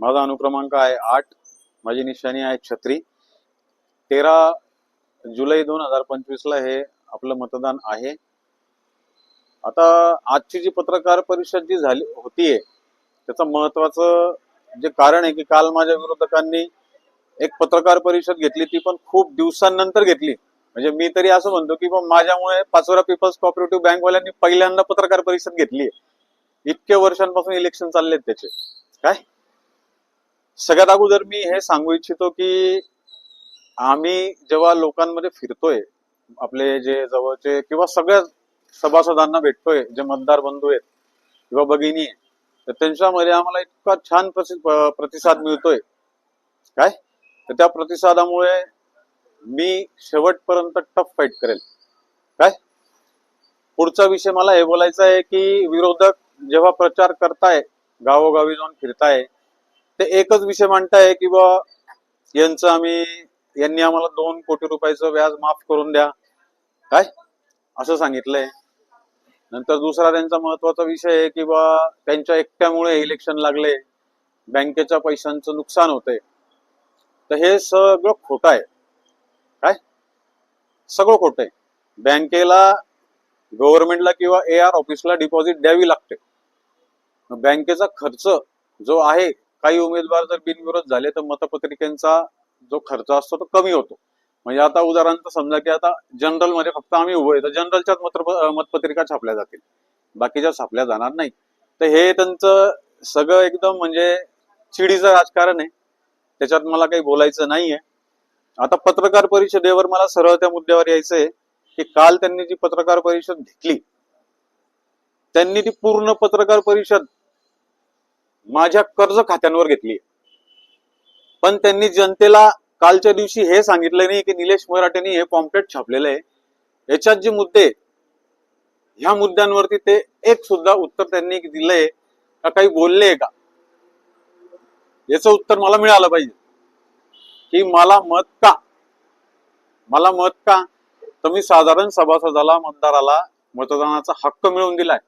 माझा अनुक्रमांक आहे आठ माझी निशाणी आहे छत्री. तेरा जुलै दोन हजार पंचवीसला हे आपलं मतदान आहे. आता आजची जी पत्रकार परिषद जी झाली होतीये त्याचं महत्वाचं जे कारण आहे की काल माझ्या विरोधकांनी एक पत्रकार परिषद घेतली ती पण खूप दिवसांनंतर घेतली. म्हणजे मी तरी असं म्हणतो की माझ्यामुळे पाचोरा पीपल्स कॉपरेटिव्ह बँकवाल्यांनी पहिल्यांदा पत्रकार परिषद घेतली इतक्या वर्षांपासून इलेक्शन चाललेत त्याचे. काय? सगळ्यात अगोदर मी हे सांगू इच्छितो की आम्ही जेव्हा लोकांमध्ये फिरतोय आपले जे जवळचे किंवा सगळ्या सभासदांना भेटतोय जे मतदार बंधू आहेत किंवा भगिनी आहेत तर त्यांच्यामध्ये आम्हाला इतका छान प्रतिसाद मिळतोय. काय? तर त्या प्रतिसादामुळे मी शेवटपर्यंत टफ फाईट करेल. काय? पुढचा विषय मला हे बोलायचा आहे की विरोधक जेव्हा प्रचार करताय गावोगावी जाऊन फिरताय ते एकच विषय मांडताय की बा यांचं आम्ही यांनी आम्हाला दोन कोटी रुपयाचं व्याज माफ करून द्या. काय? असं सांगितलंय. नंतर दुसरा त्यांचा महत्त्वाचा विषय आहे की बा त्यांच्या एकट्यामुळे इलेक्शन लागले. बँकेच्या पैशांचं नुकसान होते तर हे सगळं खोटं आहे. काय? सगळं खोटं आहे. बँकेला गव्हर्नमेंटला किंवा ए आर ऑफिसला डिपॉझिट द्यावी लागते. बँकेचा खर्च जो आहे काही उमेदवार जर बिनविरोध झाले तर मतपत्रिकेचा जो खर्च असतो तो कमी होतो. म्हणजे आता उदाहरणार्थ समजा की आता जनरलमध्ये फक्त आम्ही उभं तर जनरलच्याच मत मतपत्रिका छापल्या जातील. बाकीच्या छापल्या जाणार नाही. तर हे त्यांचं सगळं एकदम म्हणजे चिडीचं राजकारण आहे. त्याच्यात मला काही बोलायचं नाहीये. आता पत्रकार परिषदेवर मला सरळ त्या मुद्द्यावर यायचंय की काल त्यांनी जी पत्रकार परिषद घेतली त्यांनी ती पूर्ण पत्रकार परिषद माझ्या कर्ज खात्यांवर घेतली. पण त्यांनी जनतेला कालच्या दिवशी हे सांगितलं नाही की निलेश मराठेंनी हे पॉम्पलेट छापलेलं आहे. याच्यात जे मुद्दे ह्या मुद्द्यांवरती ते एक सुद्धा उत्तर त्यांनी दिलंय का काही बोलले का? याचं उत्तर मला मिळालं पाहिजे. की मला मत का? मला मत का? तर मी साधारण सभासदाला मतदाराला मतदानाचा हक्क मिळवून दिलाय.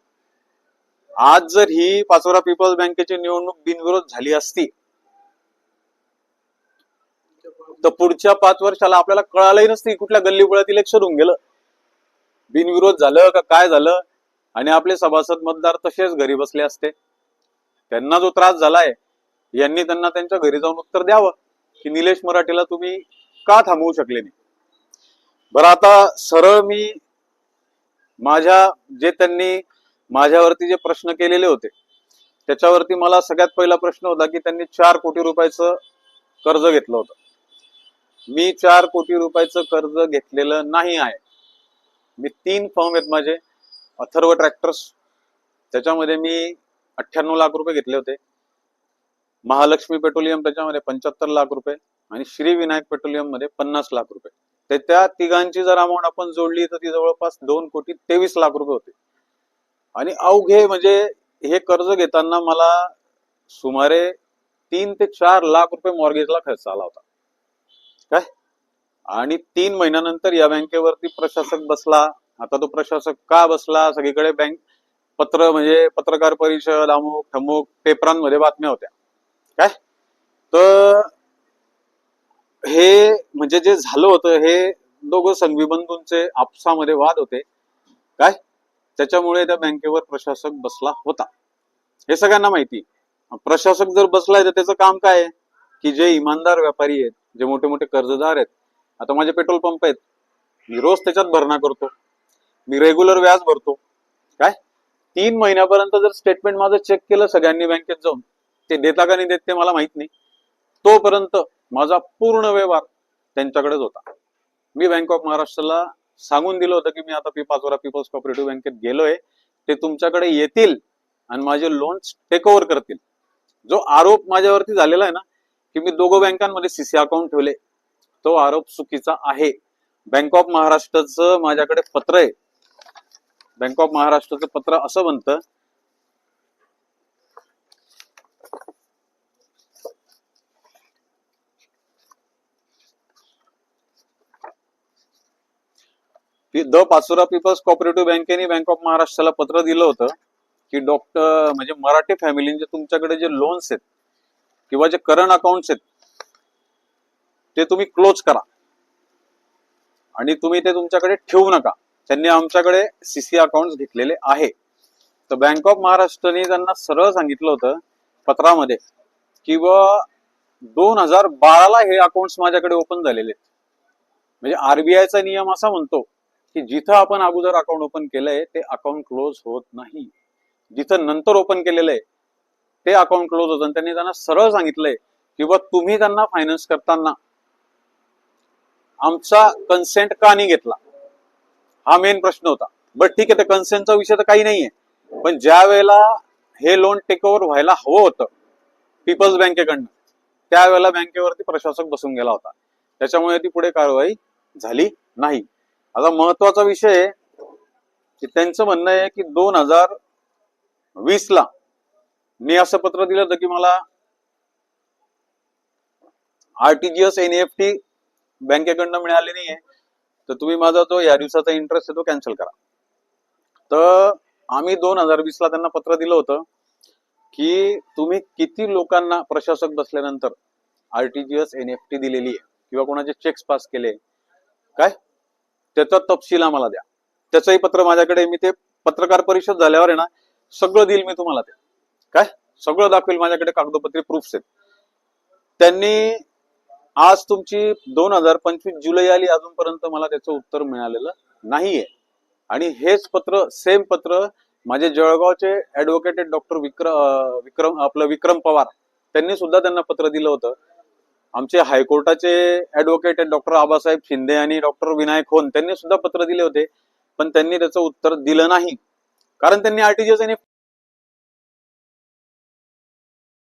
आज जर ही पाचोरा पीपल्स बँकेची निवडणूक बिनविरोध झाली असती तर पुढच्या पाच वर्षाला आपल्याला कळालंही नसतं की कुठल्या गल्लीबुळात इलेक्शन होऊन गेलं. बिनविरोध झालं का काय झालं? आणि आपले सभासद मतदार तसेच घरी बसले असते. त्यांना जो त्रास झालाय यांनी त्यांना त्यांच्या घरी जाऊन उत्तर द्यावं की निलेश मराठीला तुम्ही का थांबवू शकले नाही? बरं आता सरळ मी माझ्या जे त्यांनी माझ्यावरती जे प्रश्न केलेले होते त्याच्यावरती मला सगळ्यात पहिला प्रश्न होता की त्यांनी चार कोटी रुपयाचं कर्ज घेतलं होतं. मी चार कोटी रुपयाचं कर्ज घेतलेलं नाही आहे. मी तीन फॉर्म आहेत माझे अथर्व ट्रॅक्टर्स त्याच्यामध्ये मी अठ्ठ्याण्णव लाख रुपये घेतले होते. महालक्ष्मी पेट्रोलियम त्याच्यामध्ये पंच्याहत्तर लाख रुपये आणि श्री विनायक पेट्रोलियममध्ये पन्नास लाख रुपये. ते त्या तिघांची जर अमाऊंट आपण जोडली तर ती जवळपास दोन कोटी तेवीस लाख रुपये होते. आणि अवघे म्हणजे हे कर्ज घेताना मला सुमारे तीन ते चार लाख रुपये मॉर्गेजला खर्च आला होता. काय? आणि तीन महिन्यानंतर या बँकेवरती प्रशासक बसला. आता तो प्रशासक का बसला? सगळीकडे बँक पत्र म्हणजे पत्रकार परिषद अमुक ठमुक पेपरांमध्ये बातम्या होत्या. काय? तर हे म्हणजे जे झालं होतं हे दोघं संघवी बंधूंचे आपसामध्ये वाद होते. काय? त्याच्यामुळे त्या बँकेवर प्रशासक बसला होता. हे सगळ्यांना माहिती प्रशासक जर बसलाय तर त्याचं काम काय आहे? की जे इमानदार व्यापारी आहेत जे मोठे मोठे कर्जदार आहेत आता माझे पेट्रोल पंप आहेत मी रोज त्याच्यात भरणा करतो. मी रेग्युलर व्याज भरतो. काय? तीन महिन्यापर्यंत जर स्टेटमेंट माझं चेक केलं सगळ्यांनी बँकेत जाऊन ते देता का नाही देत ते मला माहीत नाही. तोपर्यंत माझा पूर्ण व्यवहार त्यांच्याकडेच होता. मी बँक ऑफ महाराष्ट्रला सांगून दिलं होतं की मी आता पी पाचोरा पीपल्स कॉपरेटिव्ह बँकेत गेलोय. ते तुमच्याकडे येतील आणि माझे लोन टेक ओव्हर करतील. जो आरोप माझ्यावरती झालेला आहे ना की मी दोघं बँकांमध्ये सीसी अकाउंट ठेवले तो आरोप चुकीचा आहे. बँक ऑफ महाराष्ट्राचं माझ्याकडे पत्र आहे. बँक ऑफ महाराष्ट्राचं पत्र असं म्हणतं की द पाचोरा पीपल्स कॉपरेटिव्ह बँकेने बँक ऑफ महाराष्ट्राला पत्र दिलं होतं की डॉक्टर म्हणजे मराठी फॅमिलींचे तुमच्याकडे जे लोन्स आहेत किंवा जे करंट अकाउंट्स आहेत ते तुम्ही क्लोज करा. आणि तुम्ही ते तुमच्याकडे ठेवू नका. त्यांनी आमच्याकडे सीसी अकाउंट घेतलेले आहे. तर बँक ऑफ महाराष्ट्रने त्यांना सरळ सांगितलं होतं पत्रामध्ये की व दोन हजार बाराला हे अकाउंट माझ्याकडे ओपन झालेले आहेत. म्हणजे आरबीआयचा नियम असा म्हणतो की जिथं आपण अगोदर अकाउंट ओपन केलंय ते अकाउंट क्लोज होत नाही. जिथं नंतर ओपन केलेलं आहे ते अकाउंट क्लोज होतं. त्यांनी त्यांना सरळ सांगितलंय किंवा तुम्ही त्यांना फायनान्स करताना आमचा कन्सेंट का नाही घेतला? हा मेन प्रश्न होता. बट ठीक आहे ते कन्सेंटचा विषय तर काही नाहीये. पण ज्या वेळेला हे लोन टेक ओव्हर व्हायला हवं होतं पीपल्स बँकेकडनं त्यावेळेला बँकेवरती प्रशासक बसून गेला होता. त्याच्यामुळे ती पुढे कारवाई झाली नाही. आता महत्त्वाचा विषय आहे की त्यांचं म्हणणं आहे की दोन हजार वीस ला मी असं पत्र दिलं होतं की मला आरटीजीएस एनईएफटी बँकेकडनं मिळाले नाहीये. तर तुम्ही माझा जो या दिवसाचा इंटरेस्ट आहे तो कॅन्सल करा. तर आम्ही दोन हजार वीस ला त्यांना पत्र दिलं होतं की तुम्ही किती लोकांना प्रशासक बसल्यानंतर आरटीजीएस एनएफटी दिलेली आहे किंवा कोणाचे चेक्स पास केले काय? त्याचा तपशील आम्हाला द्या. त्याचंही पत्र माझ्याकडे मी ते पत्रकार परिषद झाल्यावर आहे ना सगळं देईल मी तुम्हाला ते. काय? सगळं दाखवेल माझ्याकडे कागदोपत्री प्रूफ्स आहेत. त्यांनी आज तुमची दोन हजार पंचवीस जुलै आली अजूनपर्यंत मला त्याचं उत्तर मिळालेलं नाहीये. आणि हेच पत्र सेम पत्र माझे जळगावचे ऍडव्होकेटेड डॉक्टर विक्रम विक्रम आपलं विक्रम पवार. त्यांनी सुद्धा त्यांना पत्र दिलं होतं. आमचे हायकोर्टाचे ऍडव्होकेट डॉक्टर आबासाहेब शिंदे आणि डॉक्टर विनायक होन. त्यांनी सुद्धा पत्र दिले होते पण त्यांनी त्याचं उत्तर दिलं नाही. कारण त्यांनी आरटीजीएस आणि